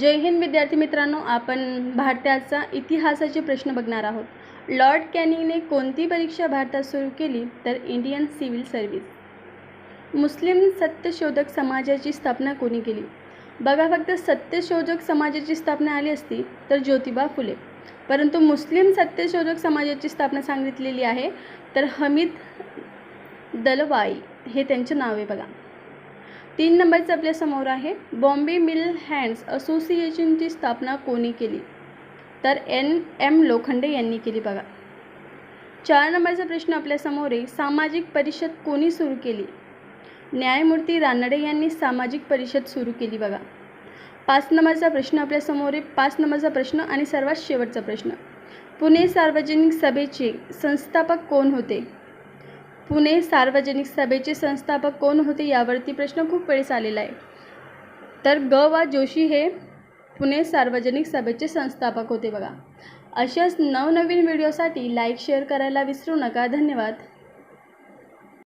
जय हिंद विद्यार्थी मित्रांनो आपण भारताचा इतिहासाचे प्रश्न बघणार आहोत. लॉर्ड कॅनिंगने कोणती परीक्षा भारतात सुरू केली तर इंडियन सिव्हिल सर्व्हिस? मुस्लिम सत्यशोधक समाजाची स्थापना कोणी केली? बघा फक्त सत्यशोधक समाजाची स्थापना आली असती तर ज्योतिबा फुले. परंतु मुस्लिम सत्यशोधक समाजाची स्थापना सांगितलेली आहे तर हमीद दलवाई हे त्यांचं नाव आहे बघा. तीन नंबरचं आपल्यासमोर आहे बॉम्बे मिल हँड्स असोसिएशनची स्थापना कोणी केली? तर एन एम लोखंडे यांनी केली बघा. चार नंबरचा प्रश्न आपल्यासमोर आहे सामाजिक परिषद कोणी सुरू केली? न्यायमूर्ती रानडे यांनी सामाजिक परिषद सुरू केली बघा. पाच नंबरचा प्रश्न आपल्यासमोर आहे पाच नंबरचा प्रश्न आणि सर्वात शेवटचा प्रश्न. पुणे सार्वजनिक सभेचे संस्थापक कोण होते? पुणे सार्वजनिक सभेचे संस्थापक कोण होते यावरती प्रश्न खूप वेळेस आलेला आहे. तर ग वा जोशी हे पुणे सार्वजनिक सभेचे संस्थापक होते बघा. अशाच नवनवीन व्हिडिओसाठी लाईक शेअर करायला विसरू नका. धन्यवाद.